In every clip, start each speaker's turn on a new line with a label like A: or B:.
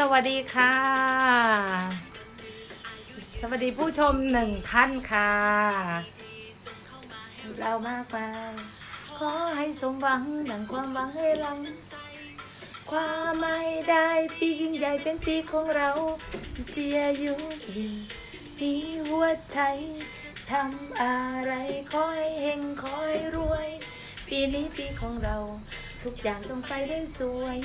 A: สวัสดีค่ะ สวัสดีผู้ชมหนึ่งท่านค่ะ เรามากไปขอให้สมหวังดังความหวังให้ลัง ความไม่ได้ปียิ่งใหญ่เป็นปีของเรา เจียอยู่ดีมีหัวใจทำอะไรขอให้เฮงขอให้รวย ปีนี้ปีของเรา ทุกอย่างต้องไปได้สวย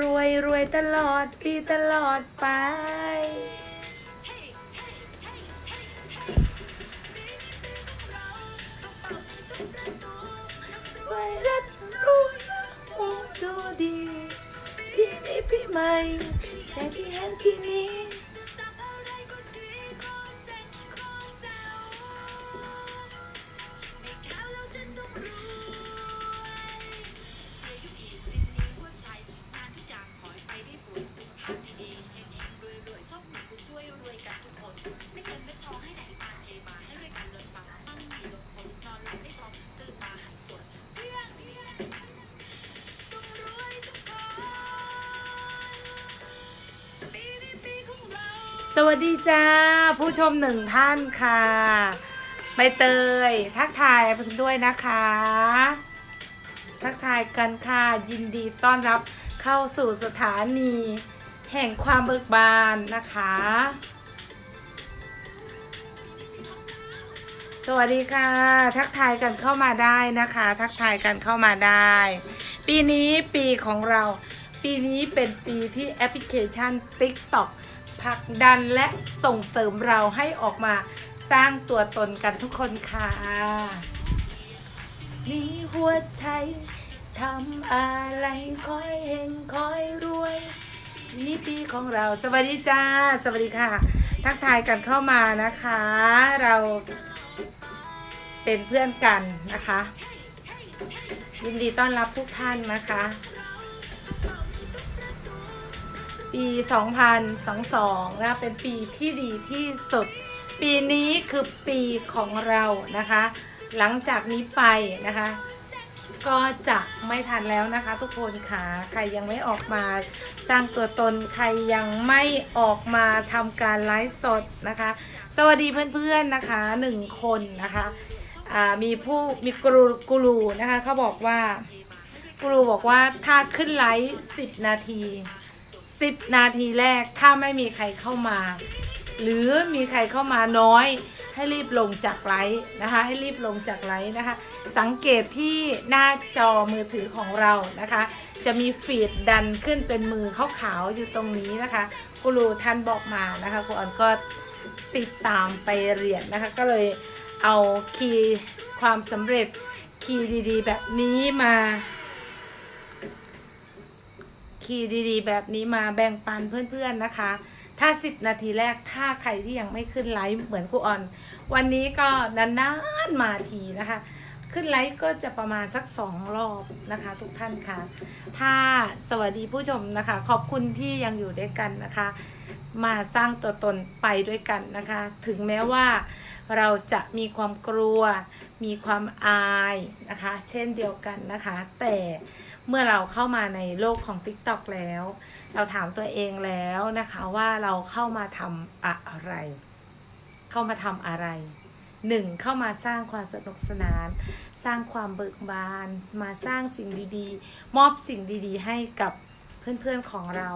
A: รวยรวยตลอดปีตลอดไป ไวรัสรู้โอ้ดูดี พี่นี้พี่ใหม่แต่พี่เห็นพี่นี้ วัสดีจ้า ผู้ชมหนึ่งท่านค่ะใบเตย ทักทายเพิ่งด้วยนะคะ ทักทายกันค่ะ ยินดีต้อนรับเข้าสู่สถานี แห่งความเบิกบานนะคะ สวัสดีค่ะ ทักทายกันเข้ามาได้นะคะ ทักทายกันเข้ามาได้ ปีนี้ปีของเรา ปีนี้เป็นปีที่แอปพลิเคชัน TikTok ผลักดันและส่งเสริมเราให้ออกมาสร้างตัวตนกันทุกคนค่ะมีหัวใจทำอะไรคอยเฮงคอยรวยนี่ปีของเราสวัสดีจ้า สวัสดีค่ะ ทักทายกันเข้ามานะคะ เราเป็นเพื่อนกันนะคะ ยินดีต้อนรับทุกท่านนะคะ ปี 2022นะเป็นปีที่ดีที่สุด ปีนี้คือปีของเรานะคะ หลังจากนี้ไปนะคะ ก็จะไม่ทันแล้วนะคะทุกคนค่ะใครยังไม่ออกมาสร้างตัวตนใครยังไม่ออกมาทำการไลฟ์สดนะคะ สวัสดีเพื่อนๆนะคะหนึ่งคนนะคะอ่ามีผู้มีกรูกูรูนะคะเขาบอกว่ากูรูบอกว่าถ้าขึ้นไลฟ์10นาที 10นาทีแรกถ้าไม่มีใครเข้ามา หรือมีใครเข้ามาน้อย ให้รีบลงจากไลฟ์นะคะ ให้รีบลงจากไลฟ์นะคะ สังเกตที่หน้าจอมือถือของเรานะคะ จะมีฟีดดันขึ้นเป็นมือขาวๆอยู่ตรงนี้นะคะกูรูท่านบอกมานะคะครูออนก็ติดตามไปเรียนนะคะ ก็เลยเอาคีย์ความสำเร็จคีย์ดี ๆ แบบนี้มา คีดีๆ แบบนี้มาแบ่งปันเพื่อนๆนะคะ ถ้า 10 นาทีแรกถ้าใครที่ยังไม่ขึ้นไลฟ์เหมือนครูออน วันนี้ก็นานๆมาทีนะคะ ขึ้นไลฟ์ก็จะประมาณสักสองรอบนะคะ ทุกท่านค่ะ ถ้าสวัสดีผู้ชมนะคะ ขอบคุณที่ยังอยู่ด้วยกันนะคะ มาสร้างตัวตนไปด้วยกันนะคะ ถึงแม้ว่า เราจะมีความกลัว มีความอายนะคะ เช่นเดียวกันนะคะ แต่เมื่อเราเข้ามาในโลกของ TikTok แล้ว เราถามตัวเองแล้วนะคะว่าเราเข้ามาทำอะไร เข้ามาทำอะไรหนึ่งเข้ามาสร้างความสนุกสนาน สร้างความเบิกบาน มาสร้างสิ่งดีๆ มอบสิ่งดีๆ ให้กับเพื่อนๆของเรา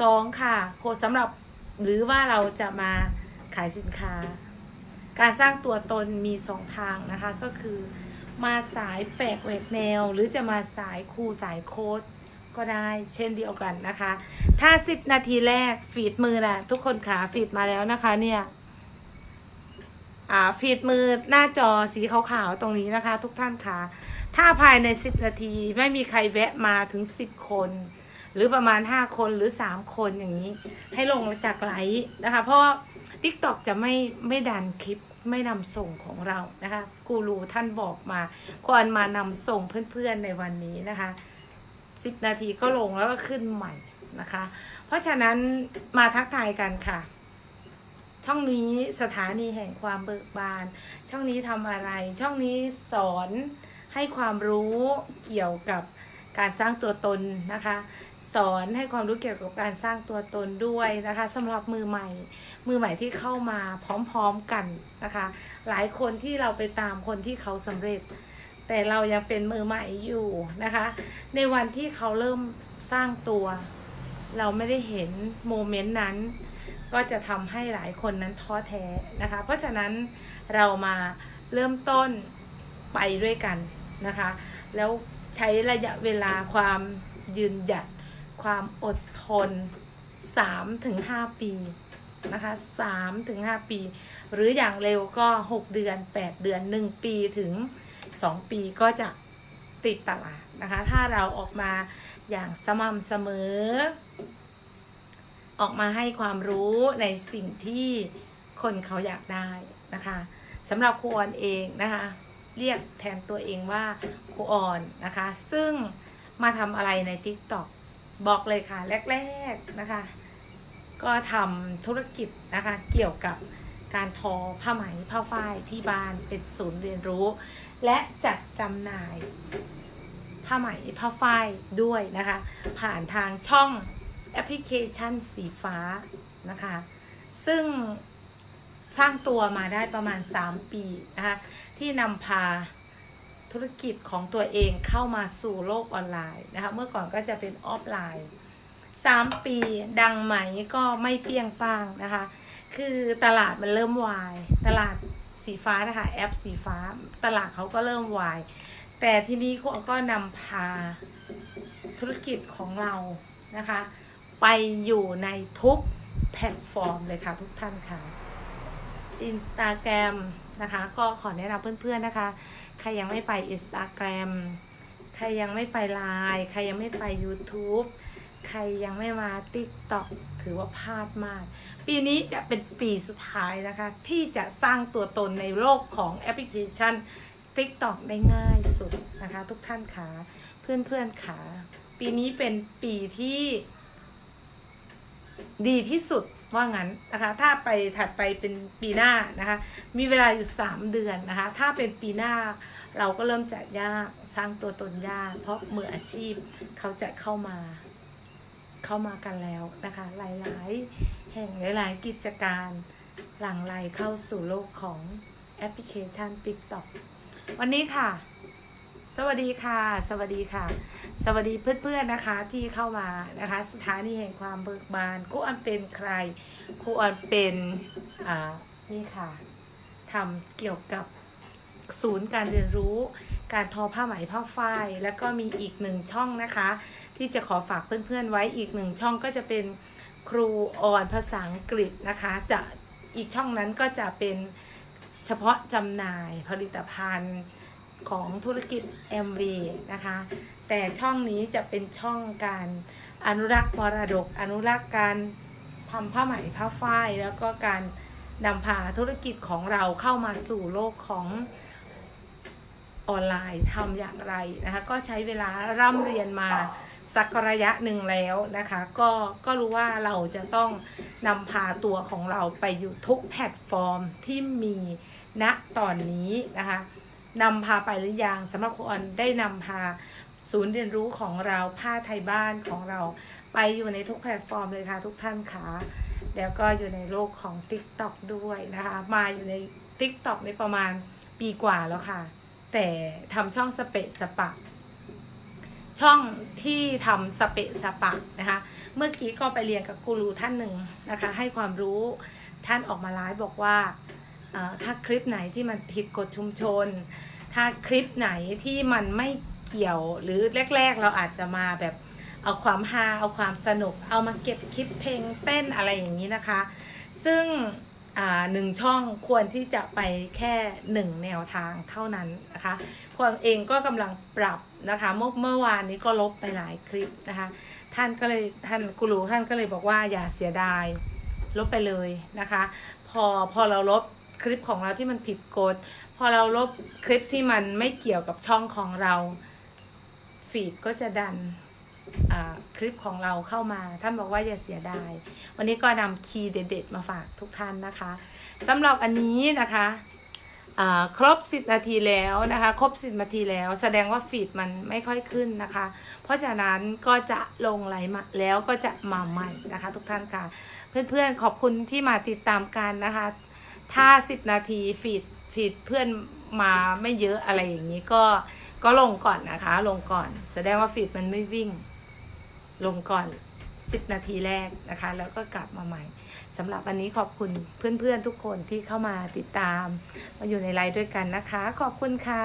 A: สองค่ะโคสำหรับหรือว่าเราจะมาขายสินค้า การสร้างตัวตนมีสองทางนะคะ ก็คือมาสายแปลกแหวกแนว หรือจะมาสายครูสายโค้ดก็ได้เช่นเดียวกันนะคะ ถ้า 10 นาทีแรกฟีดมือนะทุกคนขาฟีดมาแล้วนะคะเนี่ยอ่าฟีดมือหน้าจอสีขาวๆตรงนี้นะคะ ทุกท่านคะถ้าภายใน 10 นาทีไม่มีใครแวะมาถึง 10 คน หรือประมาณ 5 คนหรือ 3 คนอย่างนี้ ให้ลงจากไลฟ์นะคะ เพราะ TikTok จะไม่ไม่ดันคลิปไม่นำส่งของเรานะคะกูรูท่านบอกมาควรมานำส่งเพื่อนๆในวันนี้นะคะ10 นาทีก็ลงแล้วก็ขึ้นใหม่นะคะ เพราะฉะนั้นมาทักทายกันค่ะ ช่องนี้สถานีแห่งความเบิกบาน ช่องนี้ทำอะไร ช่องนี้สอนให้ความรู้เกี่ยวกับการสร้างตัวตนนะคะ สอนให้ความรู้เกี่ยวกับการสร้างตัวตนด้วยนะคะสำหรับมือใหม่ มือใหม่ที่เข้ามาพร้อมๆกันนะคะ หลายคนที่เราไปตามคนที่เขาสำเร็จ แต่เรายังเป็นมือใหม่อยู่นะคะ ในวันที่เขาเริ่มสร้างตัว เราไม่ได้เห็นโมเมนต์นั้น ก็จะทำให้หลายคนนั้นท้อแท้นะคะ เพราะฉะนั้นเรามาเริ่มต้นไปด้วยกันนะคะ แล้วใช้ระยะเวลาความยืนหยัด ความอดทน 3-5 ปีนะคะ3-5 ปี หรืออย่างเร็วก็ 6 เดือน 8 เดือน 1 ปีถึง 2 ปีก็จะติดตลาดนะคะ ถ้าเราออกมาอย่างสม่ำเสมอ ออกมาให้ความรู้ในสิ่งที่คนเขาอยากได้นะคะสำหรับครูออนเองนะคะ เรียกแทนตัวเองว่าครูออนนะคะ ซึ่งมาทำอะไรใน TikTok บอกเลยค่ะ แรก ๆนะคะ ก็ทำธุรกิจนะคะ เกี่ยวกับการทอผ้าไหมผ้าฝ้ายที่บ้านเป็นศูนย์เรียนรู้ และจัดจำหน่ายผ้าไหมผ้าฝ้ายด้วยนะคะ ผ่านทางช่องแอปพลิเคชันสีฟ้านะคะ ซึ่งสร้างตัวมาได้ประมาณ 3 ปีนะคะ ที่นำพา ธุรกิจของตัวเองเข้ามาสู่โลกออนไลน์นะคะ เมื่อก่อนก็จะเป็นออฟไลน์ 3 ปีดังไหมก็ไม่เปรี้ยงป้างนะคะ คือตลาดมันเริ่มวาย ตลาดสีฟ้านะคะแอปสีฟ้า ตลาดเขาก็เริ่มวาย แต่ทีนี้เขาก็นำพาธุรกิจของเรานะคะ ไปอยู่ในทุกแพลตฟอร์มเลยค่ะทุกท่านค่ะ Instagram นะคะ ก็ขอแนะนำเพื่อนๆนะคะ ครยังไม่ไป Instagram ใครยังไม่ไป Line ใครยังไม่ไป YouTube ใครยังไม่มา TikTok ถือว่าพลาดมาก ปีนี้จะเป็นปีสุดท้ายนะคะ ที่จะสร้างตัวตนในโลกของแอปพลิเคชัน TikTok ได้ง่ายสุดนะคะ ทุกท่านขาเพื่อนๆขาปีนี้เป็นปีที่ ดีที่สุดว่างั้นนะคะ ถ้าไปถัดไปเป็นปีหน้านะคะ มีเวลาอยู่สามเดือนนะคะ ถ้าเป็นปีหน้า เราก็เริ่มจะยากสร้างตัวตนยาก เพราะมืออาชีพเขาจะเข้ามาเข้ามากันแล้วนะคะ หลายๆ แห่งหลาย ๆ กิจการหลั่งไหลเข้าสู่โลกของแอปพลิเคชัน TikTok วันนี้ค่ะ สวัสดีค่ะ สวัสดีค่ะ สวัสดีเพื่อน ๆ นะคะที่เข้ามานะคะ สถานีแห่งความเบิกบานครูออนเป็นใครครูออนเป็น อ่า นี่ค่ะทำเกี่ยวกับ ศูนย์การเรียนรู้การทอผ้าไหมผ้าฝ้าย แล้วก็มีอีกหนึ่งช่องนะคะ ที่จะขอฝากเพื่อนๆไว้อีกหนึ่งช่องก็จะเป็นครูออนภาษาอังกฤษนะคะ จะอีกช่องนั้นก็จะเป็นเฉพาะจำหน่ายผลิตภัณฑ์ของธุรกิจ MV นะคะ แต่ช่องนี้จะเป็นช่องการอนุรักษ์มรดก อนุรักษ์การทำผ้าไหมผ้าฝ้าย แล้วก็การนำพาธุรกิจของเราเข้ามาสู่โลกของ ออนไลน์ทำอย่างไรนะคะ ก็ใช้เวลาร่ำเรียนมาสักระยะหนึ่งแล้วนะคะ ก็ก็รู้ว่าเราจะต้องนำพาตัวของเราไปอยู่ทุกแพลตฟอร์มที่มีณตอนนี้นะคะนำพาไปหรือยังสำหรับครูออนได้นำพาศูนย์เรียนรู้ของเราผ้าไทยบ้านของเรา ไปอยู่ในทุกแพลตฟอร์มเลยค่ะทุกท่านค่ะแล้วก็อยู่ในโลกของ TikTok ด้วยนะคะ มาอยู่ใน TikTok ในประมาณปีกว่าแล้วค่ะ แต่ทำช่องสเปะสปะ ช่องที่ทำสเปะสปะนะคะ เมื่อกี้ก็ไปเรียนกับกูรูท่านหนึ่งนะคะ ให้ความรู้ท่านออกมาไลฟ์บอกว่าถ้าคลิปไหนที่มันผิดกฎชุมชน ถ้าคลิปไหนที่มันไม่เกี่ยวหรือแรก ๆ เราอาจจะมาแบบเอาความฮาเอาความสนุก เอามาเก็บคลิปเพลงเต้นอะไรอย่างนี้นะคะ ซึ่ง หนึ่งช่องควรที่จะไปแค่หนึ่งแนวทางเท่านั้นนะคะควรเองก็กำลังปรับนะคะเมื่อเมื่อวานนี้ก็ลบไปหลายคลิปนะคะ ท่านก็เลยท่านกูรูท่านก็เลยบอกว่าอย่าเสียดายลบไปเลยนะคะ พอพอเราลบคลิปของเราที่มันผิดกฎพอเราลบคลิปที่มันไม่เกี่ยวกับช่องของเรา ฟีดก็จะดัน คลิปของเราเข้ามา ท่านบอกว่าอย่าเสียดาย วันนี้ก็นำคีย์เด็ด ๆ มาฝากทุกท่านนะคะสำหรับอันนี้นะคะครบ 10 นาทีแล้วนะคะ ครบ 10 นาทีแล้ว แสดงว่าฟีดมันไม่ค่อยขึ้นนะคะ เพราะฉะนั้นก็จะลงไหลมาแล้วก็จะมาใหม่นะคะ ทุกท่านค่ะ เพื่อนๆขอบคุณที่มาติดตามกันนะคะ ถ้า 10 นาทีฟีดฟีดเพื่อนมาไม่เยอะอะไรอย่างนี้ก็ก็ลงก่อนนะคะ ลงก่อน แสดงว่าฟีดมันไม่วิ่ง ลงก่อน 10 นาทีแรกนะคะ แล้วก็กลับมาใหม่สำหรับวันนี้ขอบคุณเพื่อนๆทุกคนที่เข้ามาติดตาม มาอยู่ในไลฟ์ด้วยกันนะคะ ขอบคุณค่ะ